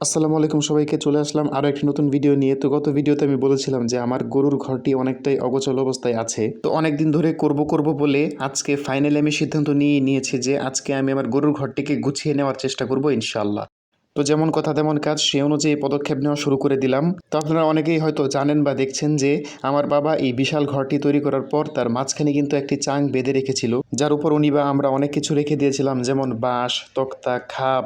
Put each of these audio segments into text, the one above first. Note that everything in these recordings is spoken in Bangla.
আসসালামু আলাইকুম সবাইকে, চলে আসলাম আরও একটি নতুন ভিডিও নিয়ে। তো গত ভিডিওতে আমি বলেছিলাম যে আমার গরুর ঘরটি অনেকটাই অগোছল অবস্থায় আছে। তো অনেক দিন ধরে করব করব বলে আজকে ফাইনালি আমি সিদ্ধান্ত নিয়ে নিয়েছি যে আজকে আমি আমার গরুর ঘরটিকে গুছিয়ে নেওয়ার চেষ্টা করব ইনশাল্লাহ তো যেমন কথা তেমন কাজ, সে অনুযায়ী পদক্ষেপ নেওয়া শুরু করে দিলাম। তো আপনারা অনেকেই হয়তো জানেন বা দেখছেন যে আমার বাবা এই বিশাল ঘরটি তৈরি করার পর তার মাঝখানে কিন্তু একটি চাং বেঁধে রেখেছিল। যার উপর উনি বা আমরা অনেক কিছু রেখে দিয়েছিলাম, যেমন বাঁশ, তক্তা, খাপ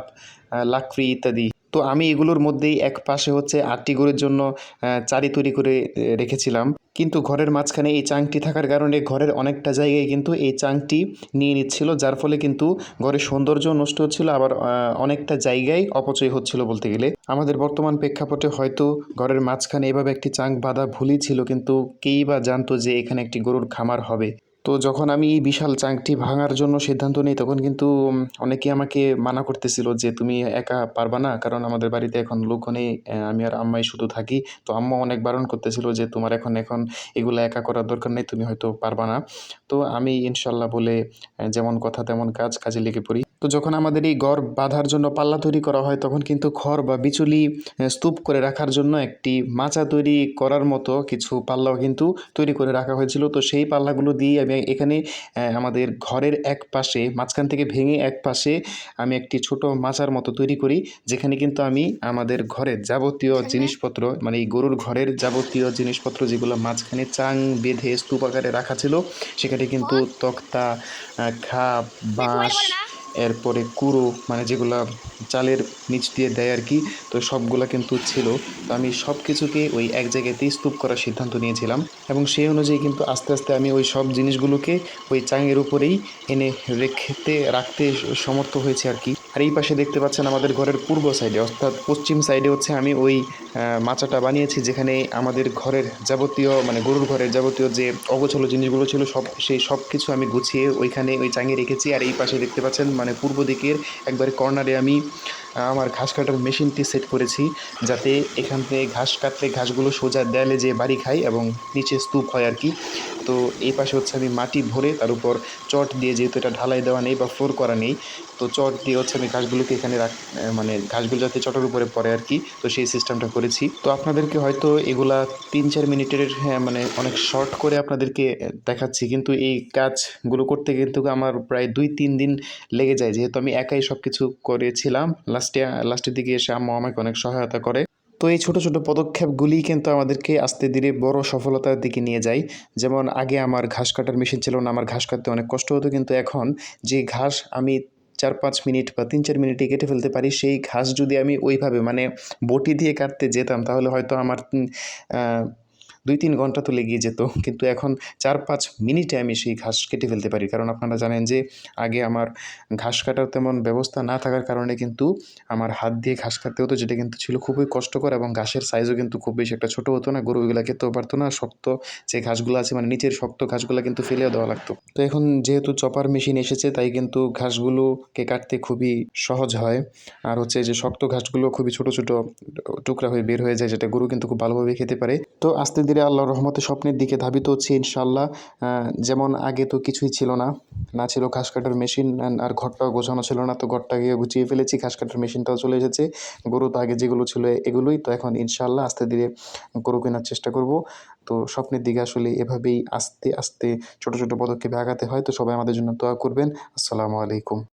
লাকড়ি ইত্যাদি। তো আমি এগুলোর মধ্যেই এক পাশে হচ্ছে আটটি গরুর জন্য চারি তৈরি করে রেখেছিলাম। কিন্তু ঘরের মাঝখানে এই চাংটি থাকার কারণে ঘরের অনেকটা জায়গায় কিন্তু এই চাংটি নিয়ে নিচ্ছিল, যার ফলে কিন্তু ঘরের সৌন্দর্য নষ্ট হচ্ছিল, আবার অনেকটা জায়গায় অপচয় হচ্ছিল বলতে গেলে। আমাদের বর্তমান প্রেক্ষাপটে হয়তো ঘরের মাঝখানে এভাবে একটি চাং বাঁধা ভুলই ছিল, কিন্তু কেই বা জানতো যে এখানে একটি গরুর খামার হবে। তো যখন আমি এই বিশাল চাংটি ভাঙার জন্য সিদ্ধান্ত নিই, তখন কিন্তু অনেকে আমাকে মানা করতেছিল যে, তুমি একা পারবা না, কারণ আমাদের বাড়িতে এখন লোক নেই আমি আর আম্মাই শুধু থাকি। তো আম্মা অনেক বারণ করতেছিল যে, তোমার এখন এখন এগুলো একা করার দরকার নেই, তুমি হয়তো পারবা না। তো আমি ইনশাল্লাহ বলে যেমন কথা তেমন কাজ কাজে লেগে পড়ি। তো যখন আমাদের এই ঘর বাঁধার জন্য পাল্লা তৈরি করা হয় তখন কিন্তু খড় বা বিচুলি স্তূপ করে রাখার জন্য একটি মাচা তৈরি করার মতো কিছু পাল্লাও কিন্তু তৈরি করে রাখা হয়েছিল। তো সেই পাল্লাগুলো দিয়ে আমি এখানে আমাদের ঘরের এক পাশে মাঝখান থেকে ভেঙে এক পাশে আমি একটি ছোট মাচার মতো তৈরি করি যেখানে কিন্তু আমি আমাদের ঘরের যাবতীয় জিনিসপত্র মানে এই গরুর ঘরের যাবতীয় জিনিসপত্র যেগুলো মাঝখানে চাং বেঁধে স্তূপ আকারে রাখা ছিল সেখানে কিন্তু তক্তা খাপ বাঁশ এরপরে কুড়ো মানে যেগুলা চালের নিচ দিয়ে দেয় আর কি, তো সবগুলো কিন্তু ছিল। তো আমি সব কিছুকে ওই এক জায়গাতেই স্তূপ করার সিদ্ধান্ত নিয়েছিলাম এবং সেই অনুযায়ী কিন্তু আস্তে আস্তে আমি ওই সব জিনিসগুলোকে ওই চাঙের উপরেই এনে রেখেতে, রাখতে সমর্থ হয়েছে আর কি। আর এই পাশে দেখতে পাচ্ছেন আমাদের ঘরের পূর্ব সাইডে, অর্থাৎ পশ্চিম সাইডে হচ্ছে আমি ওই মাচাটা বানিয়েছি, যেখানে আমাদের ঘরের যাবতীয় মানে গরুর ঘরের যাবতীয় যে অগোছলো জিনিসগুলো ছিল, সব, সেই সব কিছু আমি গুছিয়ে ওইখানে ওই চাঙে রেখেছি। আর এই পাশে দেখতে পাচ্ছেন মানে পূর্ব দিকের একবারে কর্নারে আমি আমার ঘাস কাটার মেশিনটি সেট করেছি, যাতে এখান থেকে ঘাস কাটলে ঘাসগুলো সোজা দেয়ালে যে বাড়ি খায় এবং নিচে স্তূপ হয় আর কি। তো এই পাশে হচ্ছে আমি মাটি ভরে তার উপর চট দিয়ে যেহেতু এটা ঢালাই দেওয়া নেই বা ফ্লোর করা নেই তো চট দিয়ে হচ্ছে আমি ঘাসগুলোকে এখানে রাখ মানে ঘাসগুলো যাতে চটের উপরে পড়ে আর কি তো সেই সিস্টেমটা করেছি। তো আপনাদেরকে হয়তো এগুলা তিন চার মিনিটের হ্যাঁ, মানে অনেক শর্ট করে আপনাদেরকে দেখাচ্ছি কিন্তু এই কাজগুলো করতে কিন্তু আমার প্রায় দুই তিন দিন লেগে যায়। যেহেতু আমি একাই সব কিছু করেছিলাম লাস্টে লাস্টের দিকে এসে আম্মা আমাকে অনেক সহায়তা করে। তো এই ছোট ছোট পদক্ষেপগুলি কিন্তু আমাদেরকে আস্তে ধীরে বড় সফলতার দিকে নিয়ে যায়। যেমন আগে আমার ঘাস কাটার মেশিন ছিল না, আমার ঘাস কাটতে অনেক কষ্ট হতো, কিন্তু এখন যে ঘাস আমি চার, পাঁচ মিনিট বা তিন, চার মিনিটে কেটে ফেলতে পারি, সেই ঘাস যদি আমি ওইভাবে মানে বটি দিয়ে কাটতে যেতাম, তাহলে হয়তো আমার দুই তিন ঘণ্টা তো লেগেই যেত। কিন্তু এখন চার পাঁচ মিনিটে আমি সেই ঘাস কেটে ফেলতে পারি। কারণ আপনারা জানেন যে, আগে আমার ঘাস কাটার তেমন ব্যবস্থা না থাকার কারণে কিন্তু আমার হাত দিয়ে ঘাস কাটতে হতো, যেটা কিন্তু ছিল খুবই কষ্টকর এবং ঘাসের সাইজও কিন্তু খুব বেশি একটা ছোটো হতো না গরুগুলা খেতেও পারতো না, শক্ত যে ঘাসগুলো আছে মানে নিচের শক্ত ঘাসগুলো কিন্তু ফেলেও দেওয়া লাগতো। তো এখন যেহেতু চপার মেশিন এসেছে, তাই কিন্তু ঘাসগুলোকে কাটতে খুবই সহজ হয়। আর হচ্ছে যে শক্ত ঘাসগুলো খুবই ছোট ছোট টুকরা হয়ে বের হয়ে যায়, যেটা গরু কিন্তু খুব ভালোভাবে খেতে পারে। তো আস্তে ধীরে আল্লাহর রহমতে স্বপ্নের দিকে ধাবিত হচ্ছে ইনশাল্লাহ যেমন আগে তো কিছুই ছিল না। না ছিল ঘাস কাটার মেশিন আর ঘরটাও গোছানো ছিল না। তো ঘরটাকে গুছিয়ে ফেলেছি, ঘাস কাটার মেশিনটাও চলে এসেছে। গরু তো আগে যেগুলো ছিল এগুলোই। তো এখন ইনশাল্লাহ আস্তে ধীরে গরু কেনার চেষ্টা করব। তো স্বপ্নের দিকে আসলে এভাবেই আস্তে আস্তে ছোট ছোট পদক্ষেপে আগাতে হয়। তো সবাই আমাদের জন্য দোয়া করবেন। আসসালামু আলাইকুম।